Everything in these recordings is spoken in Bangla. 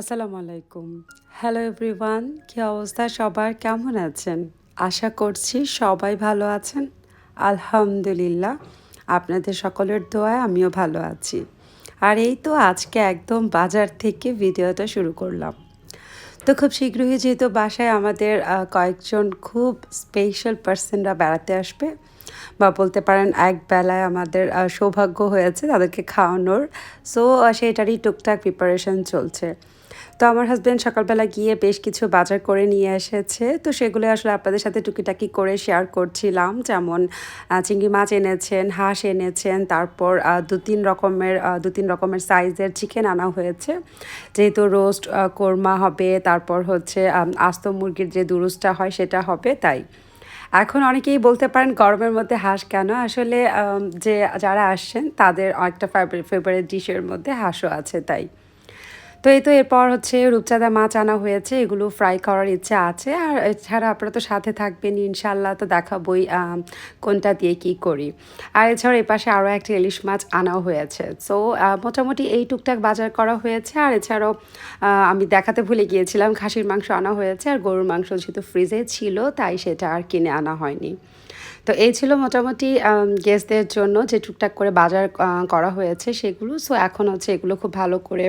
আসসালামু আলাইকুম। হ্যালো এভরিওয়ান কী অবস্থা? সবার কেমন আছেন? আশা করছি সবাই ভালো আছেন। আলহামদুলিল্লাহ, আপনাদের সকলের দোয়ায় আমিও ভালো আছি। আর এই তো আজকে একদম বাজার থেকে ভিডিওটা শুরু করলাম। তো খুব শীঘ্রই যেহেতু বাসায় আমাদের কয়েকজন খুব স্পেশাল পার্সনরা বেড়াতে আসবে, বা বলতে পারেন এক বেলায় আমাদের সৌভাগ্য হয়েছে তাদেরকে খাওয়ানোর। সো সেটারই টুকটাক প্রিপারেশন চলছে। তো আমার হাজব্যান্ড সকালবেলা গিয়ে বেশ কিছু বাজার করে নিয়ে এসেছে। তো সেগুলো আসলে আপনাদের সাথে টুকিটাকি করে শেয়ার করছিলাম। যেমন চিংড়ি মাছ এনেছেন, হাঁস এনেছেন, তারপর দু তিন রকমের দু তিন রকমের সাইজের চিকেন আনা হয়েছে। যেহেতু রোস্ট কোরমা হবে, তারপর হচ্ছে আস্ত মুরগির যে দুরুসটা হয়, সেটা হবে, তাই। এখন অনেকেই বলতে পারেন, গরমের মধ্যে হাঁস কেন? আসলে যে, যারা আসছেন, তাদের একটা ফেভারিট ডিশের মধ্যে হাঁসও আছে, তাই। তো এই তো এরপর হচ্ছে রূপচাঁদা মাছ আনা হয়েছে, এগুলো ফ্রাই করার ইচ্ছা আছে। আর এছাড়া আপনারা তো সাথে থাকবেন ইনশাল্লাহ তো দেখাবই কোনটা দিয়ে কি করি। আর এছাড়া এই পাশে আরও একটা ইলিশ মাছ আনাও হয়েছে। সো মোটামুটি এই টুকটাক বাজার করা হয়েছে। আর এছাড়াও আমি দেখাতে ভুলে গিয়েছিলাম, খাসির মাংস আনা হয়েছে। আর গরুর মাংস যেহেতু ফ্রিজে ছিল, তাই সেটা আর কিনে আনা হয়নি। তো এই ছিল মোটামুটি গেস্টদের জন্য যে টুকটাক করে বাজার করা হয়েছে সেগুলো। সো এখন হচ্ছে এগুলো খুব ভালো করে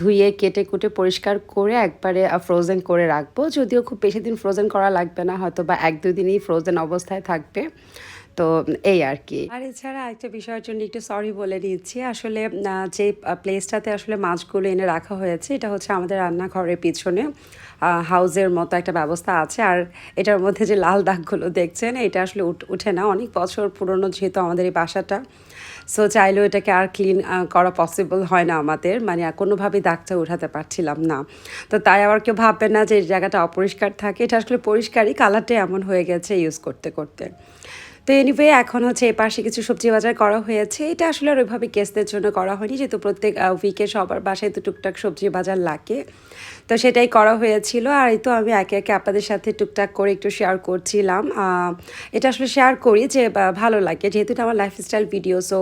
ধুয়ে, কেটে কুটে পরিষ্কার করে একবারে ফ্রোজেন করে রাখব। যদিও খুব বেশি দিন ফ্রোজেন করা লাগবে না হয়তো বা এক দুই দিনই ফ্রোজেন অবস্থায় থাকবে। তো এই আর কি। আর এছাড়া একটা বিষয়ের জন্য একটু সরি বলে নিচ্ছি। আসলে যে প্লেসটাতে আসলে মাছগুলো এনে রাখা হয়েছে, এটা হচ্ছে আমাদের রান্নাঘরের পিছনে। হাউজের মতো একটা ব্যবস্থা আছে। আর এটার মধ্যে যে লাল দাগগুলো দেখছেন, এটা আসলে উঠ- না। অনেক বছর পুরনো যেহেতু আমাদের এই বাসাটা। সো চাইলেও এটাকে আর ক্লিন করা পসিবল হয় না আমাদের। মানে কোনোভাবেই দাগটা উঠাতে পারছিলাম না। তো তাই আবার কেউ ভাববে না যে, এই জায়গাটা অপরিষ্কার থাকে। এটা আসলে পরিষ্কারই কালারটা এমন হয়ে গেছে ইউজ করতে করতে। তো এনিওয়ে এখন হচ্ছে এ পাশে কিছু সবজি বাজার করা হয়েছে। এটা আসলে আর ওইভাবে গেস্টদের জন্য করা হয়নি, যেহেতু প্রত্যেক উইকে সবার বাসায় তো টুকটাক সবজি বাজার লাগে। তো সেটাই করা হয়েছিল। আর এই তো আমি একে একে আপনাদের সাথে টুকটাক করে একটু শেয়ার করছিলাম। এটা আসলে শেয়ার করি যে ভালো লাগে। যেহেতু এটা আমার লাইফস্টাইল ভিডিও সো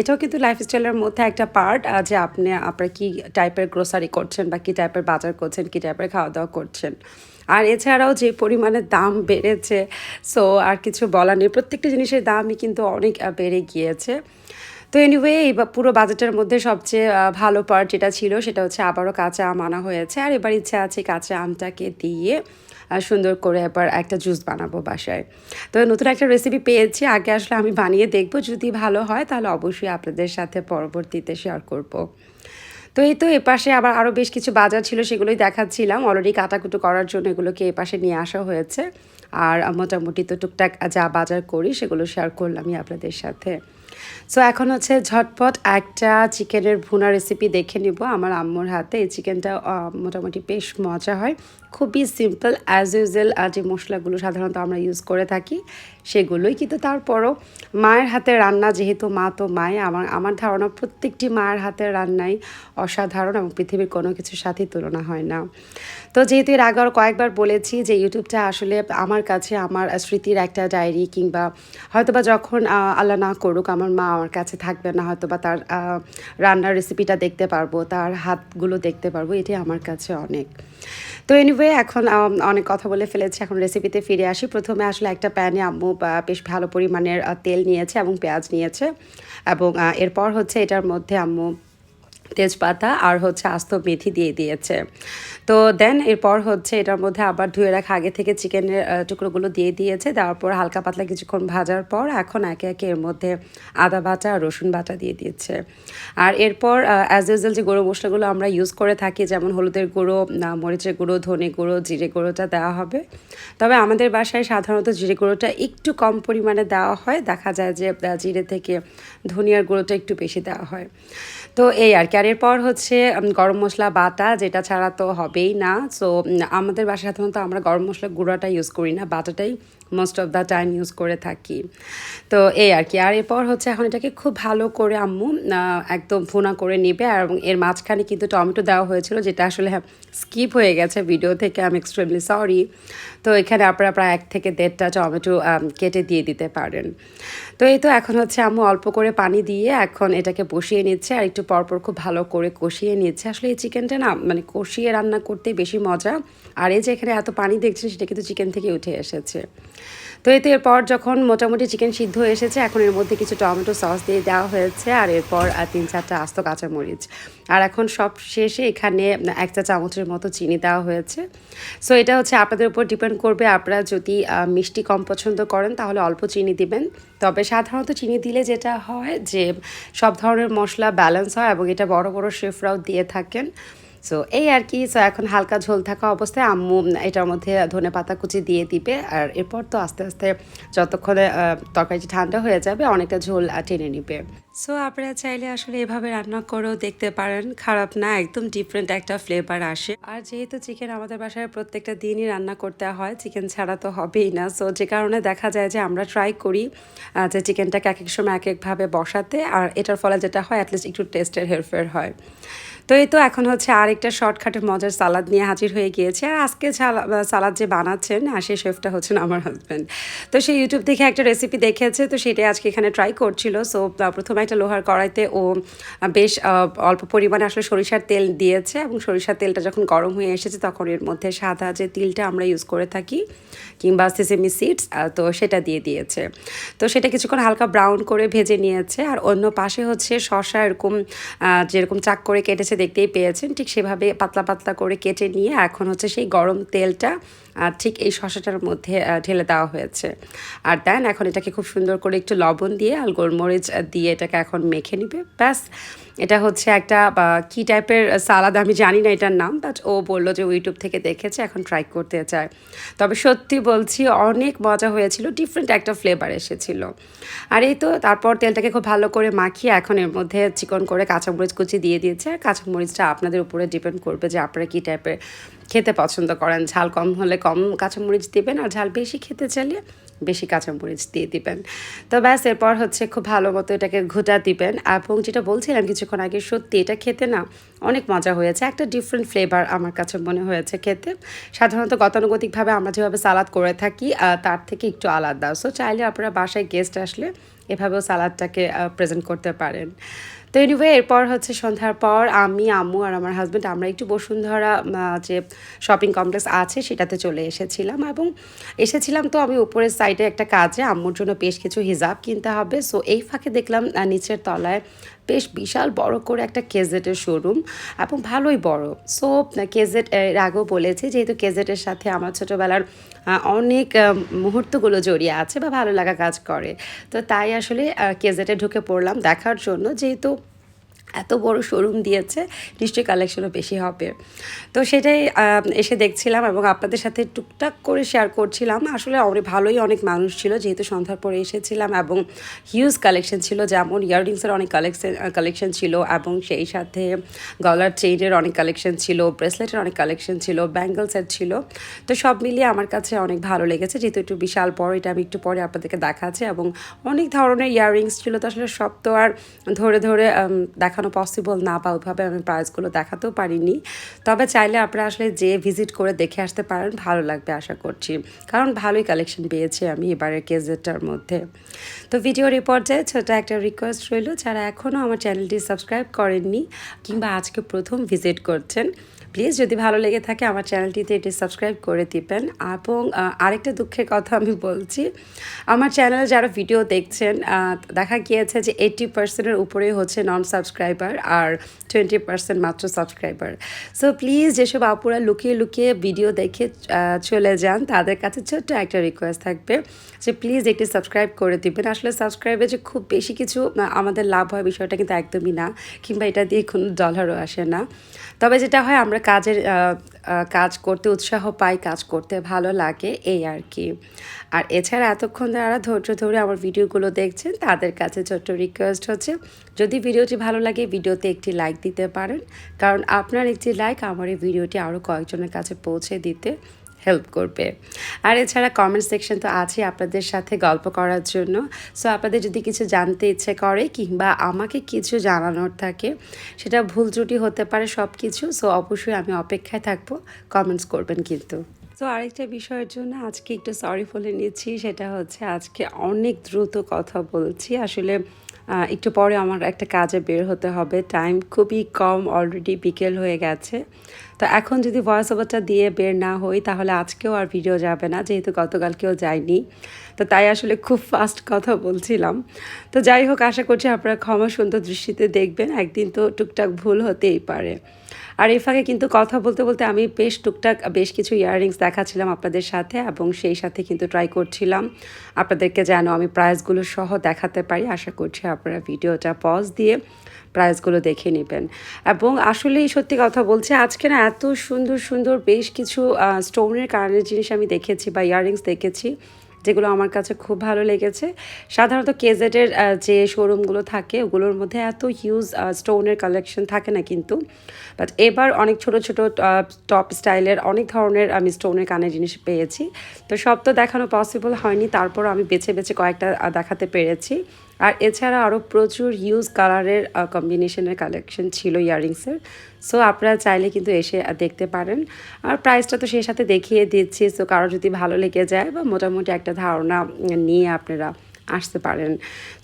এটাও কিন্তু লাইফস্টাইলের মধ্যে একটা পার্ট যে আপনি, আপনার কী টাইপের গ্রোসারি করছেন বা কী টাইপের বাজার করছেন, কী টাইপের খাওয়া দাওয়া করছেন। আর এছাড়াও যে পরিমাণে দাম বেড়েছে সো আর কিছু বলার নেই। প্রত্যেকটা জিনিসের দামই কিন্তু অনেক বেড়ে গিয়েছে। তো এনিওয়ে এই পুরো বাজেটের মধ্যে সবচেয়ে ভালো পার্ট যেটা ছিল, সেটা হচ্ছে আবারও কাঁচা আম আনা হয়েছে। আর এবার ইচ্ছা আছে কাঁচা আমটাকে দিয়ে সুন্দর করে এবার একটা জুস বানাবো বাসায়। তো নতুন একটা রেসিপি পেয়েছি, আগে আসলে আমি বানিয়ে দেখব, যদি ভালো হয় তাহলে অবশ্যই আপনাদের সাথে পরবর্তীতে শেয়ার করব। তো এই তো এপাশে আবার আরও বেশ কিছু বাজার ছিল, সেগুলোই দেখাচ্ছিলাম। অলরেডি কাটাকুটো করার জন্য এগুলোকে এপাশে নিয়ে আসা হয়েছে। আর মোটামুটি তো টুকটাক যা বাজার করি, সেগুলো শেয়ার করলামই আপনাদের সাথে। সো এখন হচ্ছে ঝটপট একটা চিকেনের ভুনা রেসিপি দেখে নিব। আমার আম্মুর হাতে এই চিকেনটা মোটামুটি বেশ মজা হয়। খুবই সিম্পল অ্যাজ ইউজুয়াল যে মশলাগুলো সাধারণত আমরা ইউজ করে থাকি, সেগুলোই। কিন্তু তারপরও মায়ের হাতের রান্না, যেহেতু মা তো মায় আমার আমার ধারণা প্রত্যেকটি মায়ের হাতের রান্নাই অসাধারণ এবং পৃথিবীর কোনো কিছুর সাথেই তুলনা হয় না। তো যেহেতু এর আগে কয়েকবার বলেছি যে ইউটিউবটা আসলে আমার কাছে, আমার স্মৃতির একটা ডায়েরি কিংবা হয়তোবা যখন আল্লাহ না করুক, আমার মা আমার কাছে থাকবে না, হয়তোবা তার রান্নার রেসিপিটা দেখতে পারব, তার হাতগুলো দেখতে পারব, এটাই আমার কাছে অনেক। তো এনিওয়ে এখন অনেক কথা বলে ফেলেছি। এখন রেসিপিতে ফিরে আসি। প্রথমে আসলে একটা প্যানে আম্মু বেশ ভালো পরিমাণের তেল নিয়েছে এবং পেঁয়াজ নিয়েছে। এবং এরপর হচ্ছে এটার মধ্যে আম্মু তেজপাতা আর হচ্ছে আস্ত মেথি দিয়ে দিয়েছে। তো দেন এরপর হচ্ছে এটার মধ্যে আবার ধুয়ে রাখা, আগে থেকে চিকেনের টুকরোগুলো দিয়ে দিয়েছে। তারপর হালকা পাতলা কিছুক্ষণ ভাজার পর এখন একে একে এর মধ্যে আদা বাটা আর রসুন বাটা দিয়ে দিচ্ছে। আর এরপর অ্যাজ ইউজুয়াল যে গুঁড়ো মশলাগুলো আমরা ইউজ করে থাকি, যেমন হলুদের গুঁড়ো মরিচের গুঁড়ো, ধনে গুঁড়ো, জিরে গুঁড়োটা দেওয়া হবে। তবে আমাদের বাসায় সাধারণত জিরে গুঁড়োটা একটু কম পরিমাণে দেওয়া হয়। দেখা যায় যে জিরে থেকে ধনিয়ার গুঁড়োটা একটু বেশি দেওয়া হয়। তো এই আর কি। আর এরপর হচ্ছে গরম মশলা বাটা, যেটা ছাড়া তো হবেই না। সো আমাদের বাসায় সাধারণত আমরা গরম মশলা গুঁড়াটা ইউজ করি না, বাটাটাই most of the time use করে থাকি। তো এই আর কি। আর এরপর হচ্ছে, এখন এটাকে খুব ভালো করে আম্মু একদম ভুনা করে নেবে। আর এর মাঝখানে কিন্তু টমেটো দেওয়া হয়েছিল, যেটা আসলে স্কিপ হয়ে গেছে ভিডিও থেকে, আমি এক্সট্রিমলি সরি তো এখানে আপনারা প্রায় এক থেকে দেড়টা টমেটো কেটে দিয়ে দিতে পারেন। তো এই তো এখন হচ্ছে আম্মু অল্প করে পানি দিয়ে এখন এটাকে বসিয়ে নিচ্ছে। আর একটু পরপর খুব ভালো করে কষিয়ে নিয়েছে। আসলে এই চিকেনটা না মানে কষিয়ে রান্না করতে বেশি মজা। আর এই যে এখানে এত পানি দেখছেন, সেটা কিন্তু চিকেন থেকে উঠে এসেছে। তো এতে এরপর যখন মোটামুটি চিকেন সিদ্ধ এসেছে, এখন এর মধ্যে কিছু টমেটো সস দিয়ে দেওয়া হয়েছে, আর এরপর তিন চারটা আস্ত কাঁচামরিচ আর এখন সব শেষে এখানে এক চা চামচের মতো চিনি দেওয়া হয়েছে। সো এটা হচ্ছে আপনাদের উপর ডিপেন্ড করবে। আপনারা যদি মিষ্টি কম পছন্দ করেন, তাহলে অল্প চিনি দিবেন। তবে সাধারণত চিনি দিলে যেটা হয় যে, সব ধরনের মশলা ব্যালেন্স হয় এবং এটা বড় বড় শেফরাও দিয়ে থাকেন। সো এই আর কি সো এখন হালকা ঝোল থাকা অবস্থায় আম্মু এটার মধ্যে ধনে পাতা কুচি দিয়ে দিবে আর এরপর তো আস্তে আস্তে যতক্ষণে তরকারিটি ঠান্ডা হয়ে যাবে অনেকটা ঝোল টেনে নিবে। সো আপনারা চাইলে আসলে এভাবে রান্না করেও দেখতে পারেন। খারাপ না, একদম ডিফারেন্ট একটা ফ্লেভার আসে। আর যেহেতু চিকেন আমাদের বাসায় প্রত্যেকটা দিনই রান্না করতে হয় চিকেন ছাড়া তো হবেই না। সো যে কারণে দেখা যায় যে আমরা ট্রাই করি যে চিকেনটাকে এক এক সময় এক একভাবে বসাতে, আর এটার ফলে যেটা হয় অ্যাটলিস্ট একটু টেস্টের হেরফের হয়। তো এই তো এখন হচ্ছে আরেকটা শর্টকাটে মজার সালাদ নিয়ে হাজির হয়ে গিয়েছে। আর আজকে সালাদ যে বানাচ্ছেন, আর সেই শেফটা হচ্ছেন আমার হাজব্যান্ড তো সে ইউটিউব থেকে একটা রেসিপি দেখেছে, তো সেটাই আজকে এখানে ট্রাই করছিল। সো প্রথমে একটা লোহার কড়াইতে ও বেশ অল্প পরিমাণে আসলে সরিষার তেল দিয়েছে এবং সরিষার তেলটা যখন গরম হয়ে এসেছে তখন এর মধ্যে সাদা যে তিলটা আমরা ইউজ করে থাকি, কিংবা সিসেমি সিডস তো সেটা দিয়ে দিয়েছে। তো সেটা কিছুক্ষণ হালকা ব্রাউন করে ভেজে নিয়েছে আর অন্য পাশে হচ্ছে শশা এরকম যেরকম চাক করে কেটেছে দেখতেই পেয়েছেন, ঠিক সেভাবে পাতলা পাতলা করে কেটে নিয়ে এখন হচ্ছে সেই গরম তেলটা ঠিক এই শশাটার মধ্যে ঢেলে দেওয়া হয়েছে। আর দেন এখন এটাকে খুব সুন্দর করে একটু লবণ দিয়ে আর গোলমরিচ দিয়ে এটাকে এখন মেখে নিবে। ব্যাস। এটা হচ্ছে একটা কি টাইপের সালাদ আমি জানি না এটার নাম বাট ও বলল যে ইউটিউব থেকে দেখেছে, এখন ট্রাই করতে চায়। তবে সত্যি বলছি, অনেক মজা হয়েছিল ডিফারেন্ট একটা ফ্লেভার এসেছিল। আর এই তো, তারপর তেলটাকে খুব ভালো করে মাখিয়ে এখন এর মধ্যে চিকন করে কাঁচামরিচ কুচি দিয়ে দিয়েছে। আর কাঁচামরিচটা আপনাদের উপরে ডিপেন্ড করবে যে আপনারা কী টাইপের খেতে পছন্দ করেন। ঝাল কম হলে কম কাঁচামরিচ দিবেন, আর ঝাল বেশি খেতে চাইলে বেশি কাঁচামরিচ দিয়ে দিবেন। তো ব্যাস, এরপর হচ্ছে খুব ভালো মতো এটাকে ঘুটা দিবেন। এবং যেটা বলছিলাম কিছুক্ষণ আগে, সত্যি এটা খেতে না অনেক মজা হয়েছে। একটা ডিফারেন্ট ফ্লেভার আমার কাছে মনে হয়েছে খেতে। সাধারণত গতানুগতিকভাবে আমরা যেভাবে সালাদ করে থাকি তার থেকে একটু আলাদা। সো চাইলে আপনারা বাসায় গেস্ট আসলে এভাবেও সালাদটাকে প্রেজেন্ট করতে পারেন। তো এনিওয়ে এরপর হচ্ছে সন্ধ্যার পর আমি, আম্মু আর আমার হাজব্যান্ড আমরা একটু বসুন্ধরা যে শপিং কমপ্লেক্স আছে সেটাতে চলে এসেছিলাম এবং এসেছিলাম তো আমি উপরের সাইডে একটা কাজে, আম্মুর জন্য বেশ কিছু হিজাব কিনতে হবে। সো এই ফাঁকে দেখলাম নিচের তলায় বেশ বিশাল বড় করে একটা কেজেটের শোরুম এবং ভালোই বড়। সো কেজেট এর আগেও বলেছি, যেহেতু কেজেটের সাথে আমার ছোটোবেলার অনেক মুহূর্তগুলো জড়িয়ে আছে বা ভালো লাগা কাজ করে। তো তাই আসলে কেজেটে ঢুকে পড়লাম দেখার জন্য, যেহেতু এত বড় শোরুম দিয়েছে নিশ্চয়ই কালেকশনও বেশি হবে। তো সেটাই এসে দেখছিলাম এবং আপনাদের সাথে টুকটাক করে শেয়ার করছিলাম। আসলে অনেক ভালোই অনেক মানুষ ছিল যেহেতু সন্ধ্যার পরে এসেছিলাম এবং হিউজ কালেকশন ছিল যেমন ইয়াররিংসের অনেক কালেকশন কালেকশন ছিল এবং সেই সাথে গলার চেইনের অনেক কালেকশন ছিল ব্রেসলেটের অনেক কালেকশন ছিল ব্যাঙ্গলসের ছিল। তো সব মিলিয়ে আমার কাছে অনেক ভালো লেগেছে যেহেতু একটু বিশাল বড় এটা আমি একটু পরে আপনাদেরকে দেখাচ্ছি এবং অনেক ধরনের ইয়াররিংস ছিল। তো আসলে সব তো আর ধরে ধরে উম, দেখানো পসিবল না বা ওইভাবে আমি প্রাইসগুলো দেখাতেও পারিনি। তবে চাইলে আপনারা আসলে যে ভিজিট করে দেখে আসতে পারেন, ভালো লাগবে আশা করছি। কারণ ভালোই কালেকশন পেয়েছি আমি এবারের কেজেটটার মধ্যে। তো ভিডিও পর্যায়ে ছোট একটা রিকোয়েস্ট রইল, যারা এখনও আমার চ্যানেলটি সাবস্ক্রাইব করেননি কিংবা আজকে প্রথম ভিজিট করছেন প্লিজ যদি ভালো লেগে থাকে আমার চ্যানেলটিতে এটি সাবস্ক্রাইব করে দিবেন। এবং আরেকটা দুঃখের কথা আমি বলছি, আমার চ্যানেলে যারা ভিডিও দেখছেন দেখা গিয়েছে যে এইটি পার্সেন্টের উপরে হচ্ছে নন সাবস্ক্রাইবার আর টোয়েন্টি পার্সেন্ট মাত্র সাবস্ক্রাইবার সো প্লিজ যেসব আপুরা লুকিয়ে লুকিয়ে ভিডিও দেখে চলে যান, তাদের কাছে ছোট্ট একটা রিকোয়েস্ট থাকবে যে প্লিজ একটি সাবস্ক্রাইব করে দিবেন। আসলে সাবস্ক্রাইবে যে খুব বেশি কিছু আমাদের লাভ হয় বিষয়টা কিন্তু একদমই না, কিংবা এটা দিয়ে কোনো ডলারও আসে না। তবে যেটা হয়, আমরা কাজের কাজ করতে উৎসাহ পাই, কাজ করতে ভালো লাগে, এই আর কি। আর এছাড়া এতক্ষণ যারা ধৈর্য ধরে আমার ভিডিওগুলো দেখছেন, তাদের কাছে ছোট্ট রিকোয়েস্ট হচ্ছে, যদি ভিডিওটি ভালো লাগে, ভিডিওতে একটি লাইক দিতে পারেন। কারণ আপনার একটি লাইক আমার এই ভিডিওটি আরও কয়েকজনের কাছে পৌঁছে দিতে হেল্প করবে। আর এছাড়া কমেন্ট সেকশন তো আছে আপনাদের সাথে গল্প করার জন্য। সো আপনাদের যদি কিছু জানতে ইচ্ছে করে কিংবা আমাকে কিছু জানানোর থাকে, সেটা ভুল ত্রুটি হতে পারে সব কিছু সো অবশ্যই আমি অপেক্ষায় থাকব। কমেন্টস করবেন কিন্তু। তো আরেকটা বিষয়ের জন্য আজকে একটু সরি বলে নিচ্ছি। সেটা হচ্ছে আজকে অনেক দ্রুত কথা বলছি। আসলে একটু পরে আমার একটা কাজে বের হতে হবে। টাইম খুবই কম অলরেডি বিকেল হয়ে গেছে। তো এখন যদি ভয়েস ওভারটা দিয়ে বের না হই, তাহলে আজকেও আর ভিডিও যাবে না, যেহেতু গতকালকেও যায়নি তো তাই আসলে খুব ফাস্ট কথা বলছিলাম। তো যাই হোক, আশা করছি আপনারা ক্ষমা সুন্দর দৃষ্টিতে দেখবেন। একদিন তো টুকটাক ভুল হতেই পারে। আর এই ফাঁকে কিন্তু কথা বলতে বলতে আমি বেশ টুকটাক বেশ কিছু ইয়াররিংস দেখাচ্ছিলাম আপনাদের সাথে এবং সেই সাথে কিন্তু ট্রাই করছিলাম। আপনাদেরকে যেন আমি প্রাইসগুলো সহ দেখাতে পারি। আশা করছি আপনারা ভিডিওটা পজ দিয়ে প্রাইসগুলো দেখে নেবেন। এবং আসলেই সত্যি কথা বলছি, আজকে না এত সুন্দর সুন্দর বেশ কিছু স্টোনের কারণের জিনিস আমি দেখেছি বা ইয়াররিংস দেখেছি। যেগুলো আমার কাছে খুব ভালো লেগেছে। সাধারণত কেজেটের যে শোরুমগুলো থাকে, ওগুলোর মধ্যে এত হিউজ স্টোনের কালেকশন থাকে না কিন্তু। বাট এবার অনেক ছোট ছোট টপ স্টাইলের অনেক ধরনের আমি স্টোনের কানের জিনিস পেয়েছি। তো সব তো দেখানো পসিবল হয়নি তারপর আমি বেছে বেছে কয়েকটা দেখাতে পেরেছি। আর এছাড়া আরও প্রচুর হিউজ কালারের কম্বিনেশনের কালেকশন ছিল ইয়াররিংসের সো আপনারা চাইলে কিন্তু এসে দেখতে পারেন। আর প্রাইসটা তো সেই সাথে দেখিয়ে দিচ্ছি। সো কারও যদি ভালো লেগে যায় বা মোটামুটি একটা ধারণা নিয়ে আপনারা আসতে পারেন।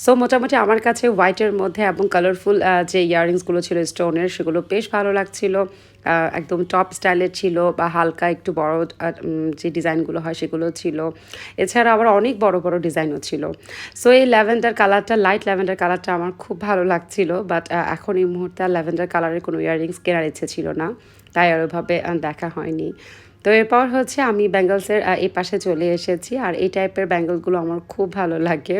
সো মোটামুটি আমার কাছে হোয়াইটের মধ্যে এবং কালারফুল যে ইয়াররিংসগুলো ছিল স্টোনের সেগুলো বেশ ভালো লাগছিল। একদম টপ স্টাইলের ছিল বা হালকা একটু বড় যে ডিজাইনগুলো হয় সেগুলো ছিল। এছাড়া আবার অনেক বড় বড় ডিজাইনও ছিল। সো এই ল্যাভেন্ডার কালারটা লাইট ল্যাভেন্ডার কালারটা আমার খুব ভালো লাগছিল বাট এখন এই মুহূর্তে আর ল্যাভেন্ডার কালারের কোনো ইয়াররিংস কেনার ইচ্ছে ছিল না। তাই আর ওইভাবে দেখা হয়নি। তো এরপর হচ্ছে আমি ব্যাঙ্গলসের এই পাশে চলে এসেছি, আর এই টাইপের ব্যাঙ্গলগুলো আমার খুব ভালো লাগে।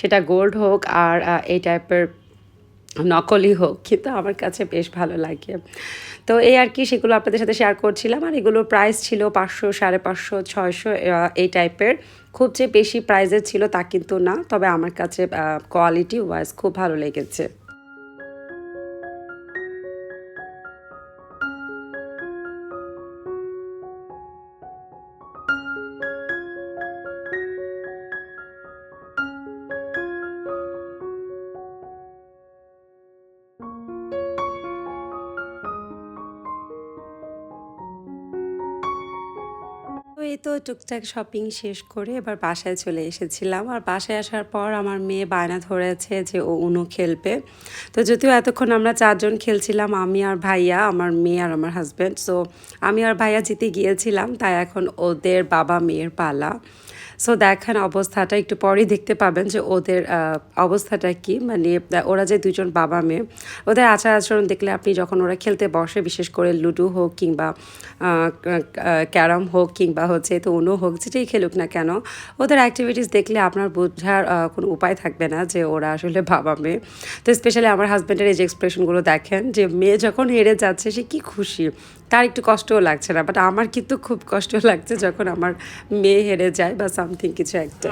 সেটা গোল্ড হোক আর এই টাইপের নকলই হোক, কিন্তু আমার কাছে বেশ ভালো লাগে। তো এই আর কি সেগুলো আপনাদের সাথে শেয়ার করছিলাম, আর এগুলোর প্রাইস ছিল পাঁচশো, সাড়ে পাঁচশো, ছয়শো এই টাইপের খুব যে বেশি প্রাইজের ছিল তা কিন্তু না, তবে আমার কাছে কোয়ালিটি ওয়াইজ খুব ভালো লেগেছে। এই তো টুকটাক শপিং শেষ করে এবার বাসায় চলে এসেছিলাম। আর বাসায় আসার পর আমার মেয়ে বায়না ধরেছে যে ও উনো খেলবে। তো যদিও এতক্ষণ আমরা চারজন খেলছিলাম, আমি আর ভাইয়া, আমার মেয়ে আর আমার হাজব্যান্ড সো আমি আর ভাইয়া জিতে গিয়েছিলাম, তাই এখন ওদের বাবা মেয়ের পালা। সো দেখেন অবস্থাটা একটু পরেই দেখতে পাবেন যে ওদের অবস্থাটা কি। মানে ওরা যে দুজন বাবা মেয়ে, ওদের আচার আচরণ দেখলে আপনি যখন ওরা খেলতে বসে, বিশেষ করে লুডো হোক কিংবা ক্যারাম হোক কিংবা হচ্ছে তো উনো হোক, যেটাই খেলুক না কেন, ওদের অ্যাক্টিভিটিস দেখলে আপনার বোঝার কোনো উপায় থাকবে না যে ওরা আসলে বাবা মেয়ে। তো স্পেশালি আমার হাজব্যান্ডের এই যে এক্সপ্রেশনগুলো দেখেন যে মেয়ে যখন হেরে যাচ্ছে, সে কি খুশি। তার একটু কষ্টও লাগছে না বাট আমার কিন্তু খুব কষ্ট লাগছে যখন আমার মেয়ে হেরে যায় বা সামথিং কিছু একটা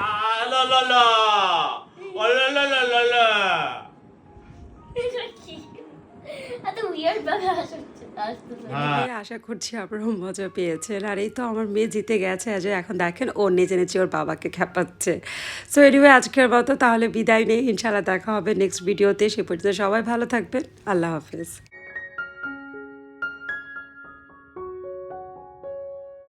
আশা করছি আপনারাও মজা পেয়েছেন। আর এই তো আমার মেয়ে জিতে গেছে আজ এখন দেখেন ও নেচে নেচে ওর বাবাকে খেপাচ্ছে। সো এনিওয়ে আজকের মতো তাহলে বিদায় নেই। ইনশাল্লাহ দেখা হবে নেক্সট ভিডিওতে সে পর্যন্ত সবাই ভালো থাকবেন। আল্লাহ হাফেজ।